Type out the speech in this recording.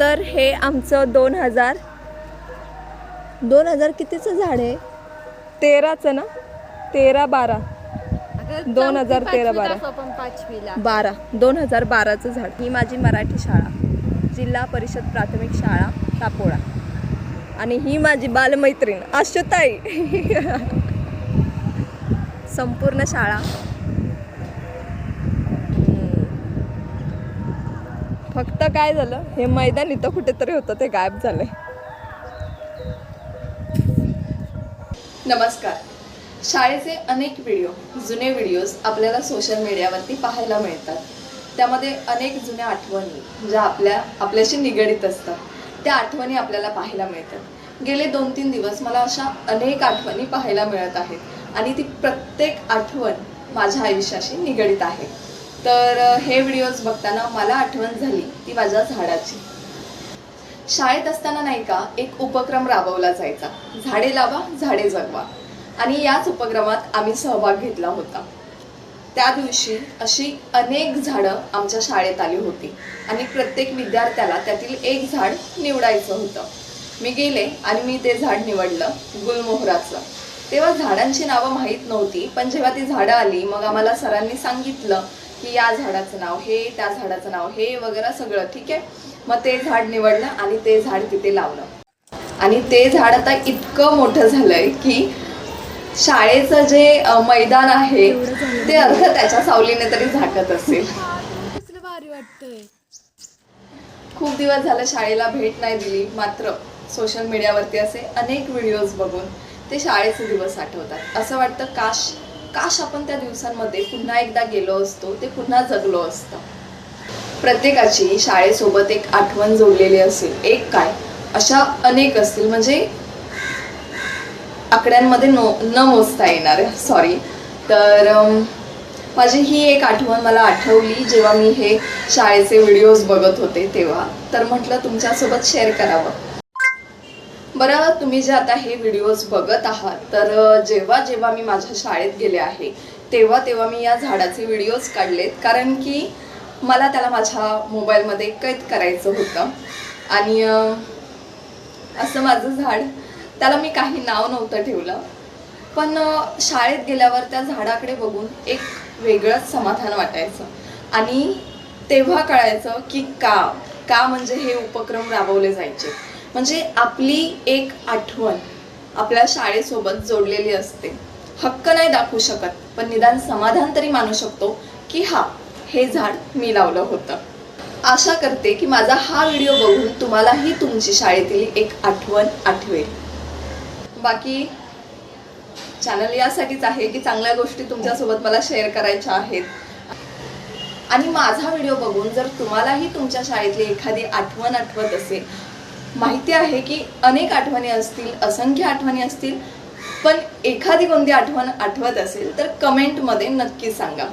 तर हे आमचं दोन हजार दोन हजार कितीचं झाड आहे? तेराचं ना? तेरा बारा. दोन हजार तेरा बारा. पाचवीला. बारा. दोन हजार बाराचं झाड. ही माझी मराठी शाळा. जिल्हा परिषद प्राथमिक शाळा तापोळा. आणि ही माझी बालमैत्रीण आशुताई संपूर्ण शाळा. फक्त काय झालं हे मैदान इथं कुठेतरी होतं ते गायब झालंय. नमस्कार. शाळेचे अनेक व्हिडिओ जुने व्हिडिओज आपल्याला सोशल मीडियावरती पाहायला मिळतात. त्यामध्ये अनेक जुन्या आठवणी ज्या आपल्या आपल्याशी निगडीत असतात. त्या आठवणी आपल्याला पाहायला मिळतात. गेले दोन तीन दिवस मला अशा अनेक आठवणी पाहायला मिळत आहेत आणि ती प्रत्येक आठवण माझ्या आयुष्याशी निगडीत आहे. तर हे व्हिडिओज बघताना मला आठवण झाली ती माझ्या झाडाची. शाळेत असताना नाही का एक उपक्रम राबवला जायचा. झाडे लावा झाडे जगवा. आणि याच उपक्रमात आम्ही सहभाग घेतला होता. त्या दिवशी अशी अनेक झाडं आमच्या शाळेत आली होती. आणि प्रत्येक विद्यार्थ्याला त्यातील एक झाड निवडायचं होतं. मी गेले आणि मी ते झाड निवडलं गुलमोहराचं. तेव्हा झाडांची नावं माहीत नव्हती पण जेव्हा ती झाडं आली मग आम्हाला सरांनी सांगितलं की या झाडाचं नाव हे त्या झाडाचं नाव हे वगैरे सगळं ठीक आहे? मग ते झाड निवडलं आणि ते झाड तिथे लावलं. आणि ते झाड आता इतकं मोठं झालंय की शाळेचं जे मैदान आहे ते अर्ध त्याच्या सावलीने तरी झाकत असेल. भारी वाटतंय. खूप दिवस झालं शाळेला भेट नाही दिली मात्र सोशल मीडियावरती असे अनेक व्हिडिओज बघून ते शाळेचे दिवस आठवतात. असं वाटतं काश काश आपण त्या दिवसांमध्ये पुन्हा एकदा गेलो असतो ते पुन्हा जगलो असतं. प्रत्येकाची शाळेसोबत एक आठवण जोडलेली असेल. एक काय? अशा अनेक असतील. म्हणजे आकड्यांमध्ये नो न मोजता येणार. सॉरी तर माझी ही एक आठवण मला आठवली. जेव्हा मी हे शाळेचे व्हिडिओज बघत होते तेव्हा. तर म्हटलं तुमच्यासोबत शेअर करावं. बरं तुम्ही जे आता हे व्हिडिओज बघत आहात तर जेव्हा जेव्हा मी माझ्या शाळेत गेले आहे तेव्हा तेव्हा मी या झाडाचे व्हिडिओज काढलेत. कारण की मला त्याला माझ्या मोबाईलमध्ये कैद करायचं होतं. आणि असं माझं झाड त्याला मी काही नाव नव्हतं ठेवलं. पण शाळेत गेल्यावर त्या झाडाकडे बघून एक वेगळंच समाधान वाटायचं. आणि तेव्हा कळायचं की का का म्हणजे हे उपक्रम राबवले जायचे. म्हणजे आपली एक आठवण आपल्या शाळेसोबत जोडलेली असते. हक्क नाही दाखवू शकत पण निदान समाधान तरी मानू शकतो की हा हे झाड मी लावलं होतं. आशा करते की माझा हा व्हिडिओ बघून तुम्हालाही तुमची शाळेतील एक आठवण आठवेल. बाकी चॅनल यासाठीच आहे की चांगल्या गोष्टी तुमच्यासोबत मला शेअर करायच्या आहेत. आणि माझा व्हिडिओ बघून जर तुम्हालाही तुमच्या शाळेतली एखादी आठवण आठवत असेल माहिती आहे की अनेक आठवणी असतील असंख्य आठवणी असतील पण एखादी कोणती आठवण आठवत असेल तर कमेंटमध्ये नक्की सांगा.